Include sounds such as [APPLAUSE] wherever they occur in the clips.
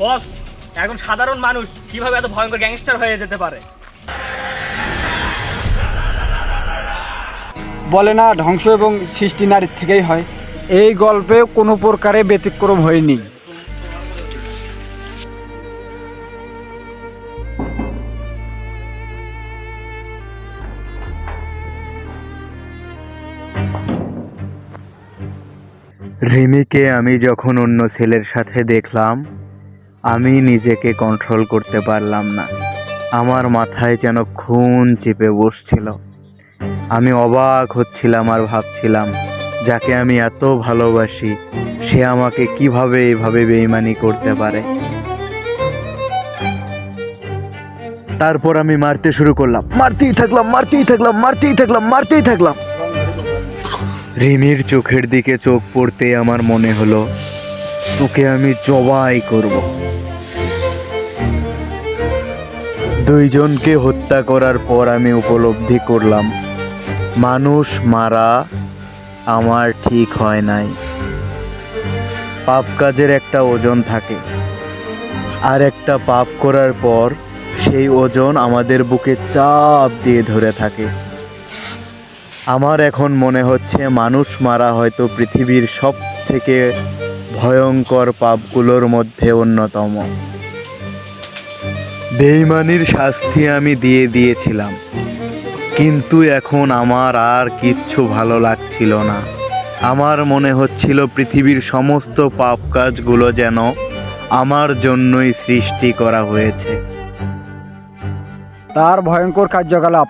বস এখন সাধারণ মানুষ কীভাবে এত ভয়ঙ্কর গ্যাংস্টার হয়ে যেতে পারে? বলে না ধ্বংস এবং সৃষ্টি নারীর থেকেই হয়। এই গল্পে কোনো প্রকারে ব্যতিক্রম হয়নি। রিমিকে আমি যখন অন্য ছেলের সাথে দেখলাম আমি নিজেকে কন্ট্রোল করতে পারলাম না। আমার মাথায় যেন খুন চেপে বসছিল। আমি অবাক হচ্ছিলাম আর ভাবছিলাম যাকে আমি এত ভালোবাসি সে আমাকে কীভাবে এইভাবে বেইমানি করতে পারে? তারপর আমি মারতে শুরু করলাম। মারতেই থাকলাম মারতেই থাকলাম মারতেই থাকলাম মারতেই থাকলাম। রিমির চোখের দিকে চোখ পড়তে আমার মনে হলো তোকে আমি জবাই করব। দুইজনকে হত্যা করার পর আমি উপলব্ধি করলাম, মানুষ মারা আমার ঠিক হয় নাই। পাপ কাজের একটা ওজন থাকে, আর একটা পাপ করার পর সেই ওজন আমাদের বুকে চাপ দিয়ে ধরে থাকে। আমার এখন মনে হচ্ছে মানুষ মারা হয়তো পৃথিবীর সব থেকে ভয়ঙ্কর পাপগুলোর মধ্যে অন্যতম। বেইমানির শাস্তি আমি দিয়ে দিয়েছিলাম। কিন্তু এখন আমার আর কিচ্ছু ভালো লাগছিল না। আমার মনে হচ্ছিল পৃথিবীর সমস্ত পাপ কাজগুলো যেন আমার জন্যই সৃষ্টি করা হয়েছে। তার ভয়ঙ্কর কার্যকলাপ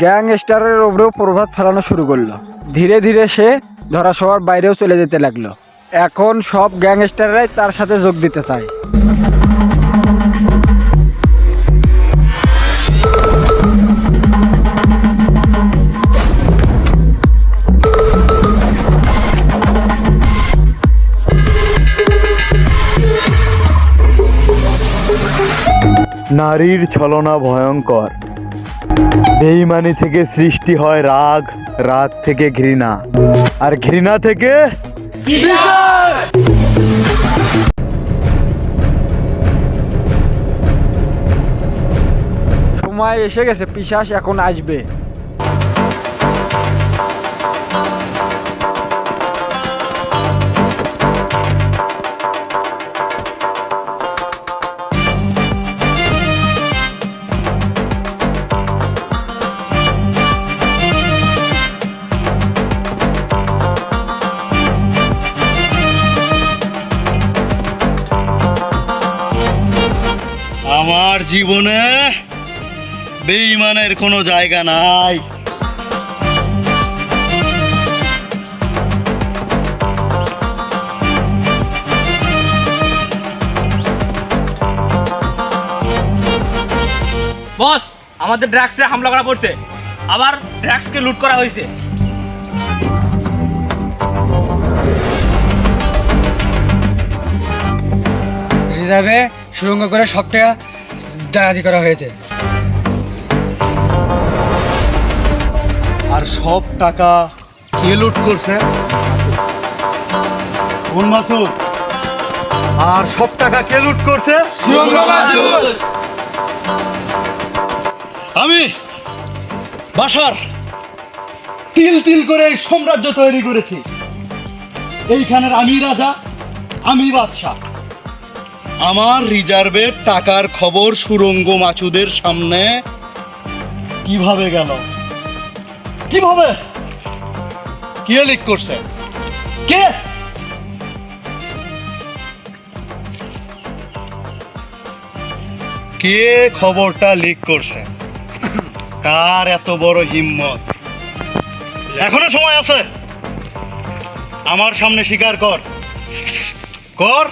গ্যাংস্টারের ওপরেও প্রভাব ফেলানো শুরু করল। ধীরে ধীরে সে ধরাছোঁয়ার বাইরেও চলে যেতে লাগল। এখন সব গ্যাংস্টাররাই তার সাথে যোগ দিতে চায়। নারীর ছলনা ভয়ঙ্কর। বেইমানি থেকে সৃষ্টি হয় রাগ রাগ থেকে ঘৃণা। আর ঘৃণা থেকে সময় এসে গেছে পিশাস এখন আসবে। আমার জীবনে বেইমানের কোনো জায়গা নাই। বস আমাদের ড্রাগসে হামলা করা পড়ছে। আবার ড্রাগসকে লুট করা হয়েছে। সুরঙ্গ করে সব টাকা ডাকাতি করা হয়েছে। আর সব টাকা কে লুট করছে? কোন মাসুদ? আর সব টাকা কে লুট করছে? আমি বাসার তিল তিল করে এই সাম্রাজ্য তৈরি করেছি। এইখানের আমি রাজা আমি বাদশাহ। আমার রিজার্ভের টাকার খবর সুরঙ্গ মাছুদের সামনে। কীভাবে গেল? কীভাবে? কে লিক করছে? কে? কে খবরটা লিক করছে? কার এত বড় হিম্মত? এখনও সময় আছে। আমার সামনে স্বীকার কর। কর।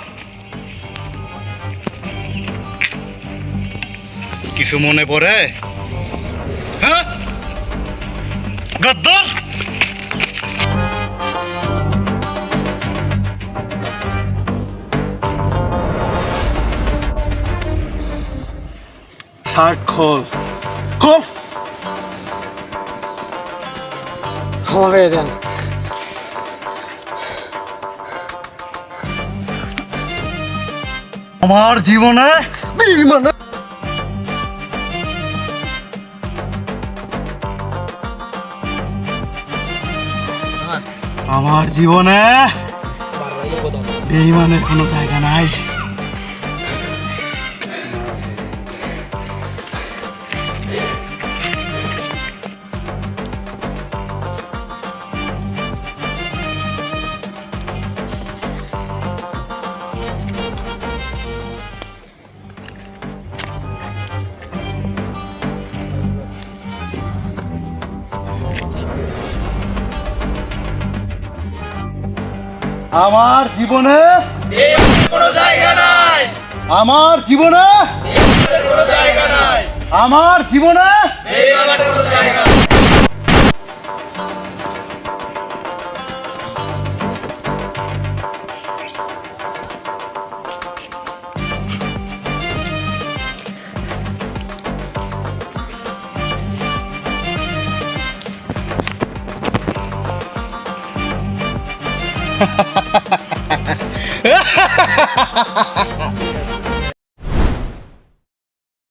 কিছু মনে পড়ে? হ্যাঁ? গদ্দর? শার্ট খোল। খোল! ক্ষমা করে দেন। আমার জীবনে বেঈমানের আমার জীবনে বেইমানের কোনো জায়গা নাই। আমার জীবনে আমার জীবনে আমার জীবনে ha [LAUGHS] ha Ha ha ha ha ha ha!